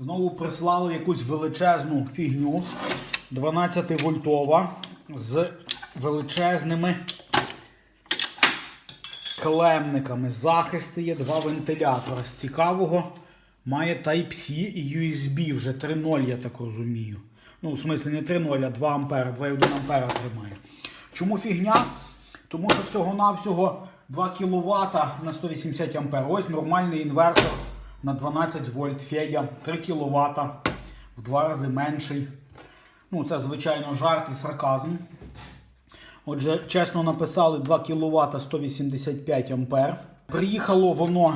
Знову прислали якусь величезну фігню 12 вольтова з величезними клемниками. Захисти є два вентилятора. З цікавого має Type-C і USB вже 3.0, я так розумію. Ну, в смислі не 3.0, а 2 ампера, 2,1 ампера тримає. Чому фігня? Тому що всього-навсього 2 кВт на 180 ампер. Ось нормальний інвертор на 12 вольт Федя, 3 кВт в два рази менший. Ну, це, звичайно, жарт і сарказм. Отже, чесно написали 2 кВт 185 ампер. Приїхало воно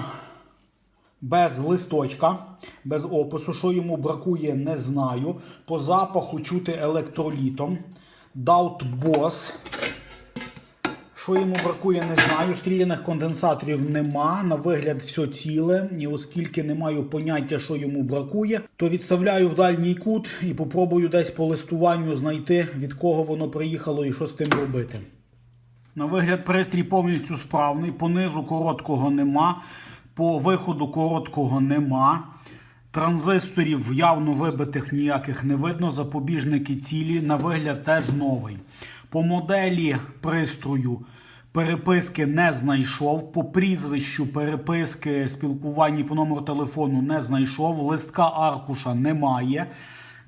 без листочка, без опису. Що йому бракує, не знаю. По запаху чути електролітом. Daut Boss. Що йому бракує, не знаю. Стріляних конденсаторів нема. На вигляд все ціле. І оскільки не маю поняття, що йому бракує, то відставляю в дальній кут і попробую десь по листуванню знайти, від кого воно приїхало і що з тим робити. На вигляд пристрій повністю справний. По низу короткого нема, по виходу короткого нема. Транзисторів явно вибитих ніяких не видно. Запобіжники цілі. На вигляд теж новий. По моделі пристрою переписки не знайшов. По прізвищу переписки спілкування по номеру телефону не знайшов. Листка аркуша немає.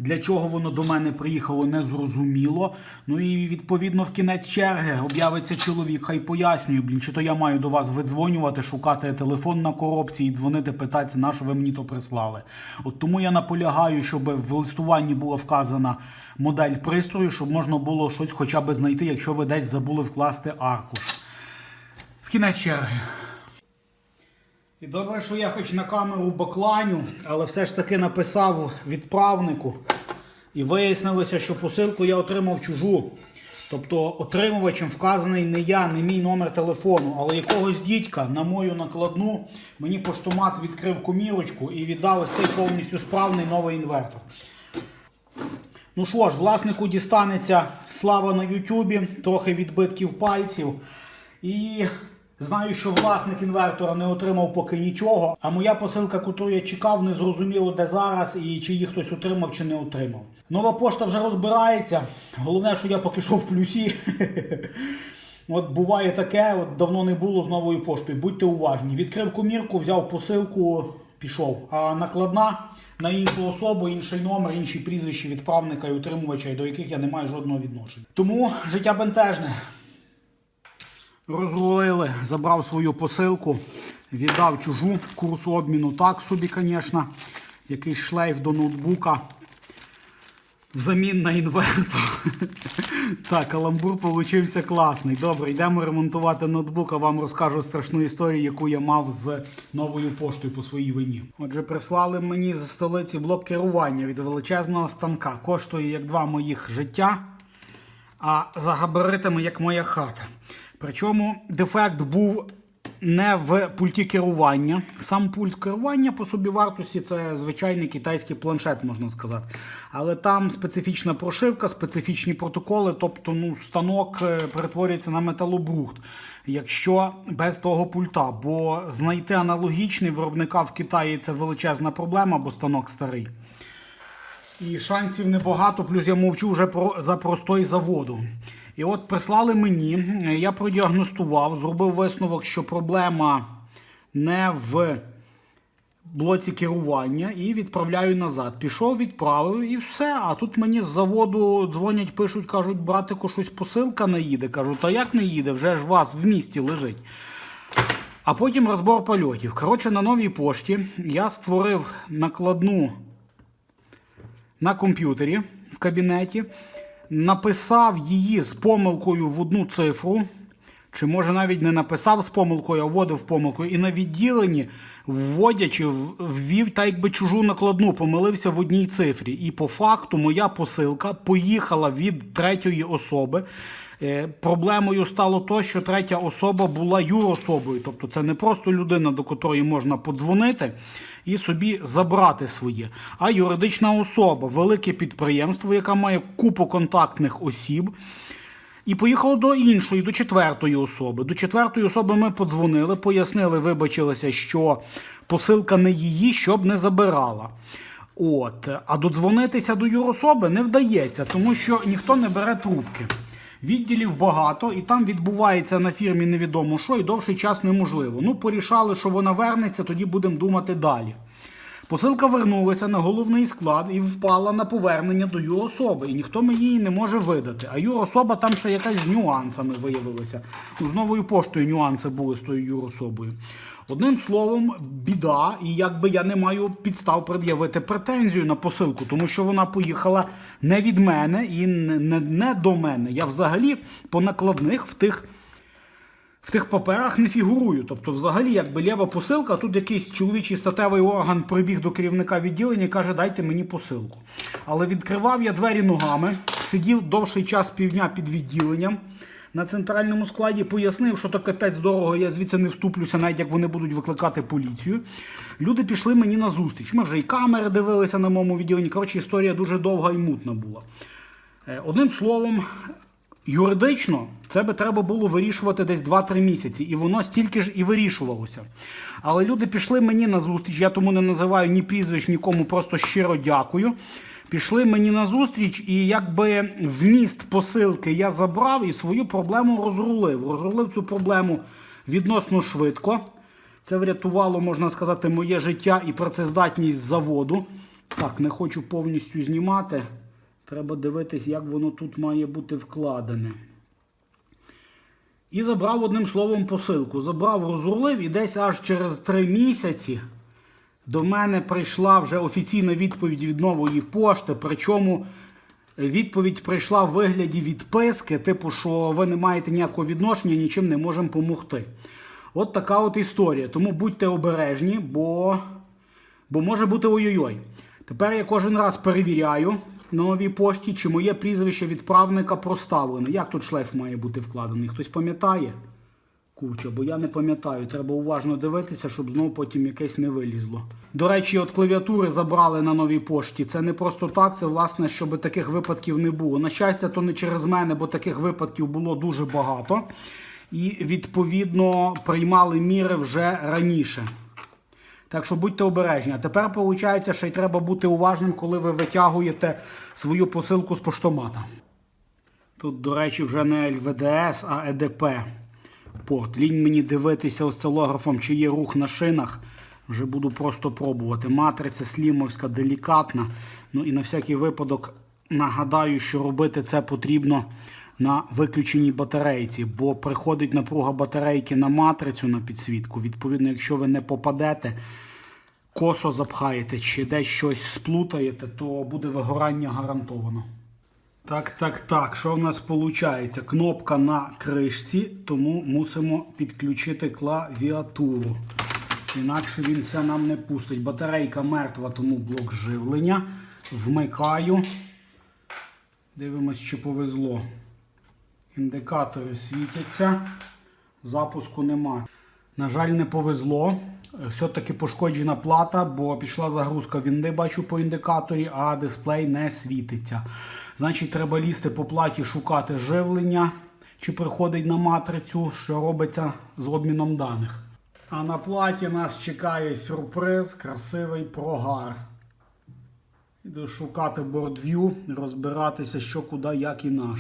Для чого воно до мене приїхало, не зрозуміло. Ну і відповідно в кінець черги об'явиться чоловік, хай пояснює, блін, чи то я маю до вас видзвонювати, шукати телефон на коробці і дзвонити, питатися, на що ви мені то прислали. От тому я наполягаю, щоб в листуванні була вказана модель пристрою, щоб можна було щось хоча б знайти, якщо ви десь забули вкласти аркуш. В кінець черги. І добре, що я хоч на камеру бакланю, але все ж таки написав відправнику. І вияснилося, що посилку я отримав чужу. Тобто отримувачем вказаний не я, не мій номер телефону, але якогось дідька на мою накладну мені поштомат відкрив комірочку і віддав ось цей повністю справний новий інвертор. Ну що ж, власнику дістанеться слава на Ютубі, трохи відбитків пальців. І знаю, що власник інвертора не отримав поки нічого. А моя посилка, яку я чекав, не зрозуміло де зараз і чи її хтось отримав чи не отримав. Нова пошта вже розбирається. Головне, що я поки що в плюсі. От буває таке, от давно не було з новою поштою. Будьте уважні. Відкрив комірку, взяв посилку, пішов. А накладна на іншу особу, інший номер, інші прізвища відправника і утримувача, до яких я не маю жодного відношення. Тому життя бентежне. Розрулили, забрав свою посилку, віддав чужу курсу обміну так собі, звісно. Якийсь шлейф до ноутбука. Взамін на інвертор. Так, каламбур получився класний. Добре, йдемо ремонтувати ноутбук, а вам розкажу страшну історію, яку я мав з новою поштою по своїй вині. Отже, прислали мені з столиці блок керування від величезного станка. Коштує як два моїх життя, а за габаритами як моя хата. Причому дефект був не в пульті керування. Сам пульт керування по собі вартості це звичайний китайський планшет, можна сказати. Але там специфічна прошивка, специфічні протоколи, тобто ну, станок е, перетворюється на металобрухт. Якщо без того пульта, бо знайти аналогічний виробника в Китаї це величезна проблема, бо станок старий. І шансів небагато, плюс я мовчу вже про, за простой заводу. І от прислали мені, я продіагностував, зробив висновок, що проблема не в блоці керування і відправляю назад. Пішов, відправив і все. А тут мені з заводу дзвонять, пишуть, кажуть, братику, щось посилка не їде. Кажу, та як не їде? Вже ж у вас в місті лежить. А потім розбор польотів. Коротше, на новій пошті я створив накладну на комп'ютері в кабінеті, написав її з помилкою в одну цифру, чи може навіть не написав з помилкою, а вводив помилкою, і на відділенні, вводячи, ввів та якби чужу накладну, помилився в одній цифрі. І по факту моя посилка поїхала від третьої особи. Е, Проблемою стало то, що третя особа була юрособою. Тобто це не просто людина, до котрої можна подзвонити і собі забрати своє, а юридична особа, велике підприємство, яка має купу контактних осіб. І поїхало до іншої, до четвертої особи. До четвертої особи ми подзвонили, пояснили, вибачилися, що посилка не її, щоб не забирала. От. А додзвонитися до юрособи не вдається, тому що ніхто не бере трубки. Відділів багато, і там відбувається на фірмі невідомо що, і довший час неможливо. Ну, порішали, що вона вернеться, тоді будемо думати далі. Посилка вернулася на головний склад і впала на повернення до юрособи, і ніхто мені її не може видати. А юрособа там ще якась з нюансами виявилася. Ну, з новою поштою нюанси були з тою юрособою. Одним словом, біда, і якби я не маю підстав пред'явити претензію на посилку, тому що вона поїхала не від мене і не, не, до мене. Я взагалі по накладних в тих в тих паперах не фігурую. Тобто, взагалі, якби лєва посилка, тут якийсь чоловічий статевий орган прибіг до керівника відділення і каже, дайте мені посилку. Але відкривав я двері ногами, сидів довший час півдня під відділенням. На центральному складі пояснив, що то капець дорого, я звідси не вступлюся, навіть як вони будуть викликати поліцію. Люди пішли мені на зустріч. Ми вже і камери дивилися на моєму відділенні. Коротше, історія дуже довга і мутна була. Е, Одним словом, юридично це би треба було вирішувати десь 2-3 місяці, і воно стільки ж і вирішувалося. Але люди пішли мені на зустріч, я тому не називаю ні прізвищ, нікому, просто щиро дякую. Пішли мені на зустріч, і якби вміст посилки я забрав і свою проблему розрулив. Розрулив цю проблему відносно швидко. Це врятувало, можна сказати, моє життя і працездатність заводу. Так, не хочу повністю знімати. Треба дивитись, як воно тут має бути вкладене. І забрав одним словом посилку. Забрав, розрулив, і десь аж через три місяці до мене прийшла вже офіційна відповідь від нової пошти. Причому відповідь прийшла в вигляді відписки, типу, що ви не маєте ніякого відношення, нічим не можемо допомогти. От така от історія. Тому будьте обережні, бо, бо може бути ой-ой-ой. Тепер я кожен раз перевіряю на новій пошті, чи моє прізвище відправника проставлене. Як тут шлейф має бути вкладений? Хтось пам'ятає? Куча, бо я не пам'ятаю. Треба уважно дивитися, щоб знову потім якесь не вилізло. До речі, от клавіатури забрали на новій пошті. Це не просто так, це власне, щоб таких випадків не було. На щастя, то не через мене, бо таких випадків було дуже багато. І відповідно приймали міри вже раніше. Так що будьте обережні. А тепер, виходить, ще й треба бути уважним, коли ви витягуєте свою посилку з поштомата. Тут, до речі, вже не ЛВДС, а ЕДП. Порт. Лінь мені дивитися осцилографом, чи є рух на шинах. Вже буду просто пробувати. Матриця слімовська, делікатна. Ну і на всякий випадок нагадаю, що робити це потрібно на виключеній батарейці, бо приходить напруга батарейки на матрицю на підсвітку. Відповідно, якщо ви не попадете, косо запхаєте чи десь щось сплутаєте, то буде вигорання гарантовано. Так, так, так. Що в нас виходить? Кнопка на кришці, тому мусимо підключити клавіатуру. Інакше він це нам не пустить. Батарейка мертва, тому блок живлення. Вмикаю. Дивимось, чи повезло. Індикатори світяться. Запуску нема. На жаль, не повезло. Все-таки пошкоджена плата, бо пішла загрузка вінди, бачу по індикаторі, а дисплей не світиться. Значить, треба лізти по платі, шукати живлення, чи приходить на матрицю, що робиться з обміном даних. А на платі нас чекає сюрприз, красивий прогар. Іду шукати бордв'ю, розбиратися, що куди, як і на.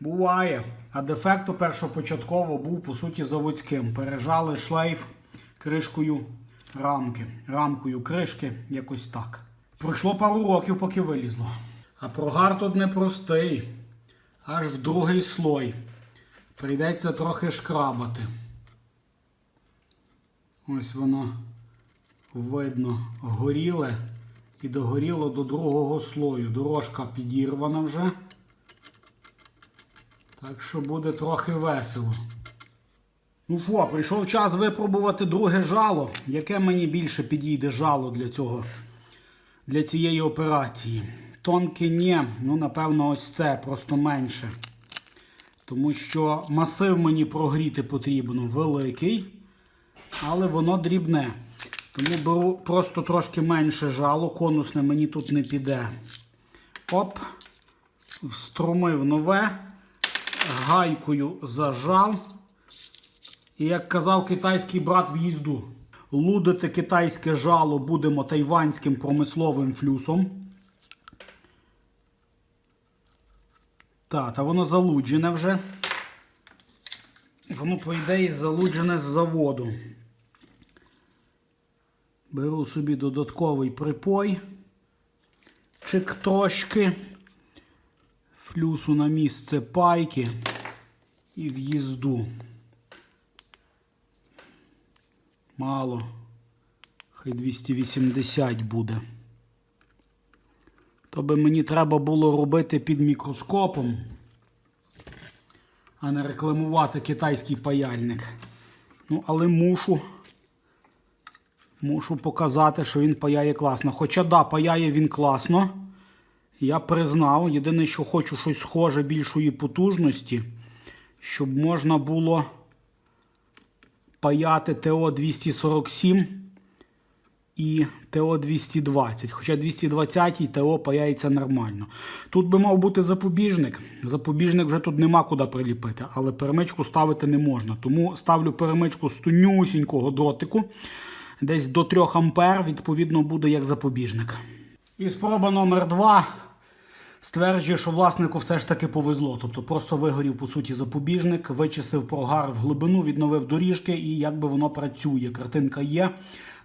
Буває. А дефекту першопочатково був, по суті, заводським. Пережали шлейф кришкою рамки. Рамкою кришки, якось так. Пройшло пару років, поки вилізло. А прогар тут непростий. Аж в другий слой. Прийдеться трохи шкрабати. Ось воно видно горіле і догоріло до другого слою. Дорожка підірвана вже. Так що буде трохи весело. Ну що, прийшов час випробувати друге жало. Яке мені більше підійде жало для цього, для цієї операції? Тонке ні, ну напевно, ось це просто менше. Тому що масив мені прогріти потрібно великий, але воно дрібне. Тому беру просто трошки менше жало, конусне мені тут не піде. Оп, вструмив нове, гайкою зажав. І як казав китайський брат в їзду. Лудити китайське жало будемо тайванським промисловим флюсом. Так, та воно залуджене вже. Воно, по ідеї, залуджене з заводу. Беру собі додатковий припой. Чик трошки. Флюсу на місце пайки і в'їзду. Мало. Хай 280 буде. То би мені треба було робити під мікроскопом, а не рекламувати китайський паяльник. Ну, але мушу. Мушу показати, що він паяє класно. Хоча да, паяє він класно. Я признав. Єдине, що хочу щось схоже більшої потужності, щоб можна було паяти ТО-247 і ТО-220. Хоча 220 і ТО паяється нормально. Тут би мав бути запобіжник. Запобіжник вже тут нема куди приліпити, але перемичку ставити не можна. Тому ставлю перемичку з тонюсінького дротику. Десь до 3 ампер, відповідно, буде як запобіжник. І спроба номер 2 стверджує, що власнику все ж таки повезло. Тобто просто вигорів, по суті, запобіжник, вичистив прогар в глибину, відновив доріжки і якби воно працює. Картинка є.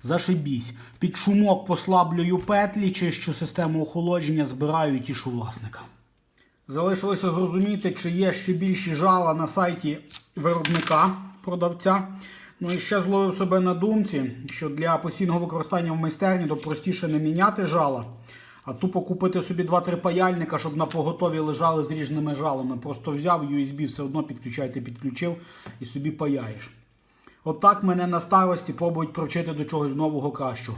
Зашибісь. Під шумок послаблюю петлі, чищу систему охолодження, збираю тішу власника. Залишилося зрозуміти, чи є ще більші жала на сайті виробника продавця. Ну і ще зловив себе на думці, що для постійного використання в майстерні то простіше не міняти жала, а тупо купити собі 2-3 паяльника, щоб на поготові лежали з різними жалами. Просто взяв USB, все одно підключайте, підключив і собі паяєш. Отак мене на старості пробують привчити до чогось нового кращого.